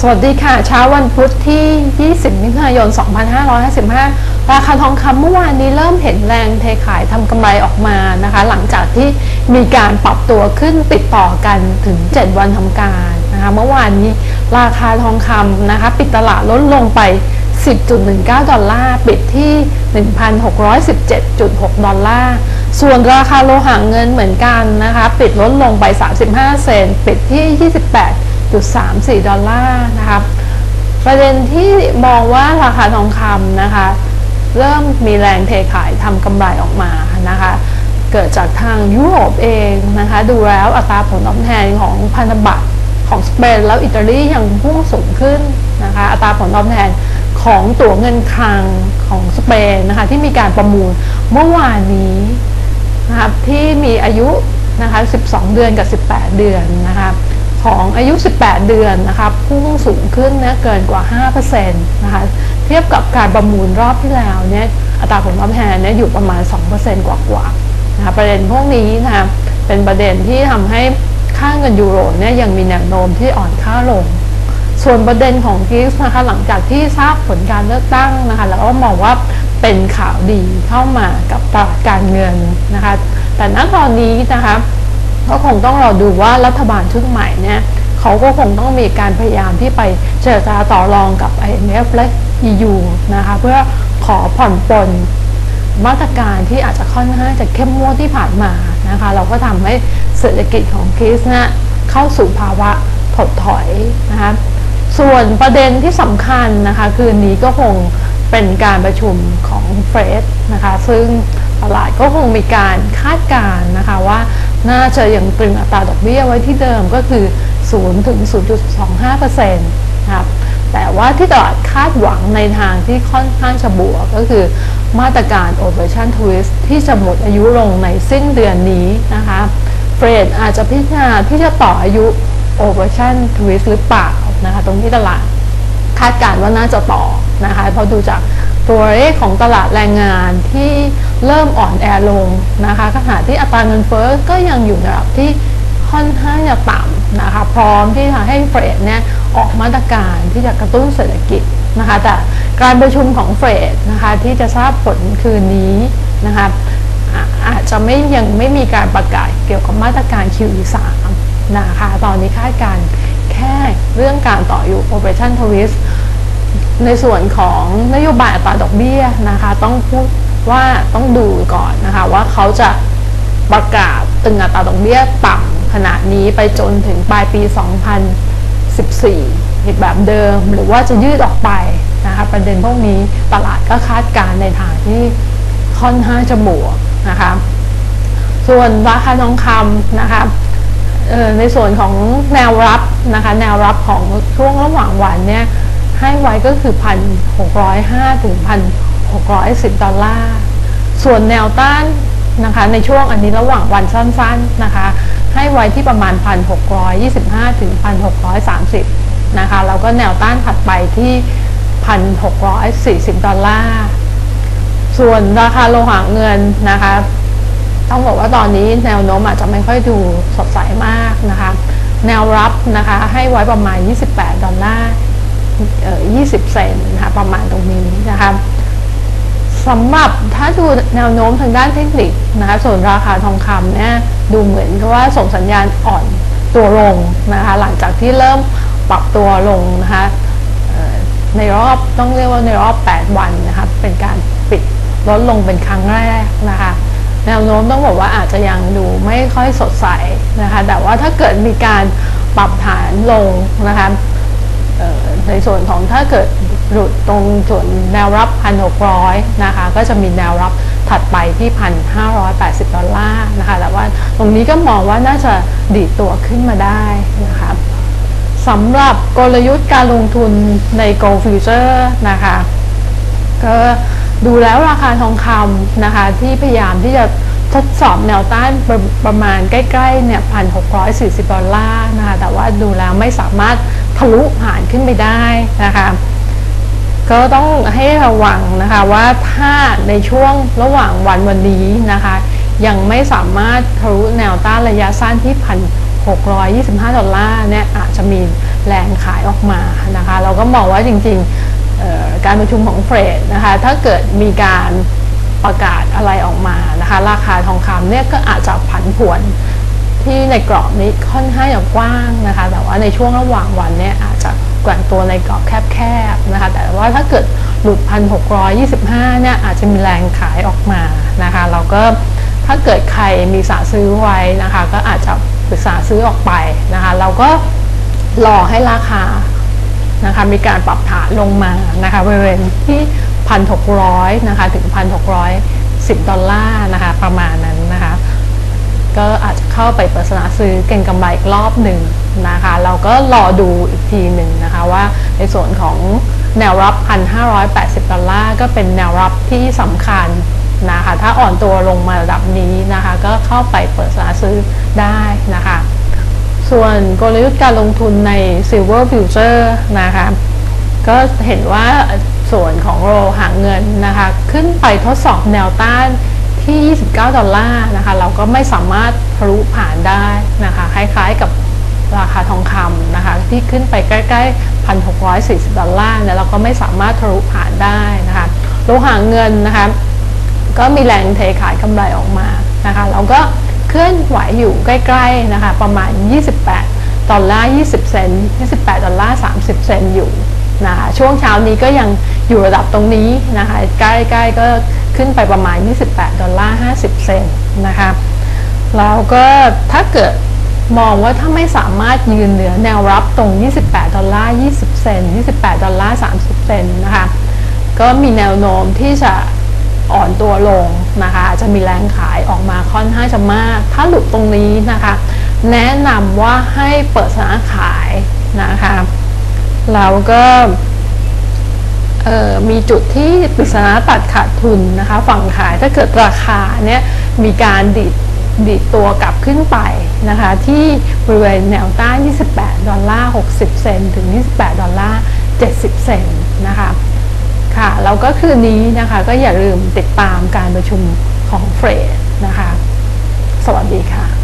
สวัสดีค่ะ เช้าวันพุธที่ 20 มิถุนายน 2555 ราคาทองคำเมื่อวานนี้เริ่มเห็นแรงเทขายทำกำไรออกมานะคะ หลังจากที่มีการปรับตัวขึ้นติดต่อกันถึง 7 วันทำการนะคะเมื่อวานนี้ราคาทองคำนะคะ ปิดตลาดลดลงไป 10.19 ดอลลาร์ ปิดที่ 1,617.6 ดอลลาร์ ส่วนราคาโลหะเงินเหมือนกันนะคะ ปิดลดลงไป 35 เซนต์ปิดที่ 28 28.34 ดอลลาร์นะครับประเด็นที่มองว่าราคาทองคำนะคะเริ่มมีแรงเทขายทำกำไรออกมานะคะเกิดจากทางยุโรปเองนะคะดูแล้วอัตราผลตอบแทนของพันธบัตรของสเปนแล้วอิตาลียังพุ่งสูงขึ้นนะคะอัตราผลตอบแทนของตั๋วเงินคลังของสเปนนะคะที่มีการประมูลเมื่อวานนี้นะครับที่มีอายุนะคะ 12 เดือนกับ 18 เดือนนะคะ ของอายุ 18 เดือนนะคะพุ่งสูงขึ้นนะเกินกว่า 5%นะคะเทียบกับการประมูลรอบที่แล้วเนี่ยอัตราผลตอบแทนเนี่ยอยู่ประมาณ 2%กว่าๆนะคะประเด็นพวกนี้นะคะเป็นประเด็นที่ทำให้ค่าเงินยูโรเนี่ยยังมีแนวโน้มที่อ่อนค่าลง ส่วนประเด็นของกรีซนะคะหลังจากที่ทราบผลการเลือกตั้งนะคะแล้วก็มองว่าเป็นข่าวดีเข้ามากับตลาดการเงินนะคะแต่ณตอนนี้นะคะ ก็คงต้องรอดูว่ารัฐบาลชุดใหม่เนี่ยเขาก็คงต้องมีการพยายามที่ไปเจรจาต่อรองกับ IMF และ EU นะคะเพื่อขอผ่อนปลนมาตรการที่อาจจะค่อนข้างจะเข้มงวดที่ผ่านมานะคะเราก็ทำให้เศรษฐกิจของกรีซนี่ยเข้าสู่ภาวะถดถอยนะคะส่วนประเด็นที่สำคัญนะคะคืนนี้ก็คงเป็นการประชุมของเฟรดนะคะซึ่งตลาดก็คงมีการคาดการณ์นะคะว่า น่าจะยังตรึงอัตราดอกเบี้ยไว้ที่เดิมก็คือ 0 ถึง 0.25%นะครับแต่ว่าที่ตลาดคาดหวังในทางที่ค่อนข้างจะบวกก็คือมาตรการ Operation Twist ที่จะหมดอายุลงในสิ้นเดือนนี้นะคะเฟรดอาจจะพิจารณาที่จะต่ออายุ Operation Twist หรือเปล่านะคะตรงที่ตลาดคาดการณ์ว่าน่าจะต่อนะคะเพราะดูจากตัวเลขของตลาดแรงงานที่ เริ่มอ่อนแอลงนะคะขณะที่อัตราเงินเฟ้อก็ยังอยู่ในระดับที่ค่อนข้างจะต่ำนะคะพร้อมที่จะให้เฟดเนี่ยออกมาตรการที่จะกระตุ้นเศรษฐกิจนะคะแต่การประชุมของเฟดนะคะที่จะทราบผลคืนนี้นะคะอาจจะไม่ยังไม่มีการประกาศเกี่ยวกับมาตรการ QE3 นะคะตอนนี้คาดการแค่เรื่องการต่ออยู่ Operation Twist ในส่วนของนโยบายอัตราดอกเบี้ยนะคะต้องพูด ว่าต้องดูก่อนนะคะว่าเขาจะประกาศตึงอัตราดอกเบี้ยต่ำขนาดนี้ไปจนถึงปลายปี 2014แบบเดิม หรือว่าจะยืดออกไปนะคะประเด็นพวกนี้ตลาดก็คาดการในทางที่ค่อนข้างจะบวกนะคะส่วนราคาทองคำนะคะในส่วนของแนวรับนะคะแนวรับของช่วงระหว่างวันเนี่ยให้ไว้ก็คือ 1,605ถึง 610 ดอลลาร์ ส่วนแนวต้านนะคะในช่วงอันนี้ระหว่างวันสั้นๆนะคะ ให้ไว้ที่ประมาณ 1,625 ถึง 1,630 นะคะ แล้วก็แนวต้านถัดไปที่ 1,640 ดอลลาร์ ส่วนราคาโลหะเงินนะคะ ต้องบอกว่าตอนนี้แนวโน้มอาจจะไม่ค่อยดูสดใสมากนะคะ แนวรับนะคะให้ไว้ประมาณ 28 ดอลลาร์20 เซนนะคะประมาณตรงนี้นะคะ สำหรับถ้าดูแนวโน้มทางด้านเทคนิคนะคะส่วนราคาทองคำเนี่ยดูเหมือนกับว่าส่งสัญญาณอ่อนตัวลงนะคะหลังจากที่เริ่มปรับตัวลงนะคะในรอบต้องเรียกว่าในรอบ 8 วันนะคะเป็นการปิดลดลงเป็นครั้งแรกนะคะแนวโน้มต้องบอกว่าอาจจะยังดูไม่ค่อยสดใสนะคะแต่ว่าถ้าเกิดมีการปรับฐานลงนะคะในส่วนของถ้าเกิด หลุดตรงส่วนแนวรับ 1,600 นะคะ ก็จะมีแนวรับถัดไปที่ 1,580 ดอลลาร์นะคะ แต่ว่าตรงนี้ก็มองว่าน่าจะดีตัวขึ้นมาได้นะคะสำหรับกลยุทธ์การลงทุนใน Gold Future นะคะ ก็ดูแล้วราคาทองคำนะคะ ที่พยายามที่จะทดสอบแนวต้านประประมาณใกล้ๆเนี่ยพันหกร้อยสี่สิบดอลลาร์นะคะ แต่ว่าดูแล้วไม่สามารถทะลุผ่านขึ้นไปได้นะคะ ก็ต้องให้ระวังนะคะว่าถ้าในช่วงระหว่างวันวันนี้นะคะ ยังไม่สามารถทะลุแนวต้านระยะสั้นที่พัน625 ดอลลาร์เนี่ยอาจจะมีแรงขายออกมานะคะ เราก็มองว่าจริงๆการประชุมของเฟดนะคะ ถ้าเกิดมีการประกาศอะไรออกมานะคะ ราคาทองคำเนี่ยก็อาจจะผันผวนที่ในกรอบนี้ค่อนข้างจะกว้างนะคะ แต่ว่าในช่วงระหว่างวันเนี่ยอาจจะ แกว่งตัวในกรอบแคบๆนะคะแต่ว่าถ้าเกิดหลุด 1,625 เนี่ยอาจจะมีแรงขายออกมานะคะเราก็ถ้าเกิดใครมีสาซื้อไว้นะคะ ก็อาจจะปรึกษาซื้อออกไปนะคะ เราก็รอให้ราคานะคะมีการปรับฐานลงมานะคะบริเวณที่ 1,600 นะคะถึง 1,610 ดอลลาร์นะคะประมาณนั้นนะคะ ก็อาจจะเข้าไปเปิดสนาซื้อเก่งกำไรอีกรอบหนึ่ง นะคะ เราก็รอดูอีกทีหนึ่งนะคะว่าในส่วนของแนวรับ 1,580 ดอลลาร์ก็เป็นแนวรับที่สำคัญนะคะ ถ้าอ่อนตัวลงมาระดับนี้นะคะ ก็เข้าไปเปิดสาซื้อได้นะคะ ส่วนกลยุทธ์การลงทุนใน Silver Future นะคะ ก็เห็นว่าส่วนของโรหางเงินนะคะ ขึ้นไปทดสอบแนวต้านที่ 29 ดอลลาร์นะคะ เราก็ไม่สามารถทะลุผ่านได้นะคะ คล้ายๆกับ ราคาทองคำนะคะที่ขึ้นไปใกล้ๆ 1,640 ดอลลาร์เนี่ยเราก็ไม่สามารถทะลุผ่านได้นะคะโลหะเงินนะคะก็มีแรงเทขายกำไรออกมานะคะเราก็เคลื่อนไหวอยู่ใกล้ๆนะคะประมาณ 28 ดอลลาร์ 20 เซนต์28 ดอลลาร์ 30 เซนต์อยู่นะคะช่วงเช้านี้ก็ยังอยู่ระดับตรงนี้นะคะใกล้ๆก็ขึ้นไปประมาณ 28 ดอลลาร์ 50 เซนต์นะคะแล้วก็ถ้าเกิด มองว่าถ้าไม่สามารถยืนเหนือแนวรับตรง 28 ดอลลาร์ 20 เซนต์28 ดอลลาร์ 30 เซนต์นะคะ ก็มีแนวโน้มที่จะอ่อนตัวลงนะคะอาจจะมีแรงขายออกมาค่อนข้างจะมาก ถ้าหลุดตรงนี้นะคะ แนะนำว่าให้เปิดสนาขายนะคะแล้วก็มีจุดที่ปริศนาตัดขาดทุนนะคะ ฝั่งขายถ้าเกิดราคาเนี่ยมีการดิด ดีดตัวกลับขึ้นไปนะคะที่บริเวณแนวต้าน28 ดอลลาร์ 60 เซนถึง 28 ดอลลาร์ 70 เซนนะคะค่ะแล้วก็คืนนี้นะคะก็อย่าลืมติดตามการประชุมของเฟรดนะคะ สวัสดีค่ะ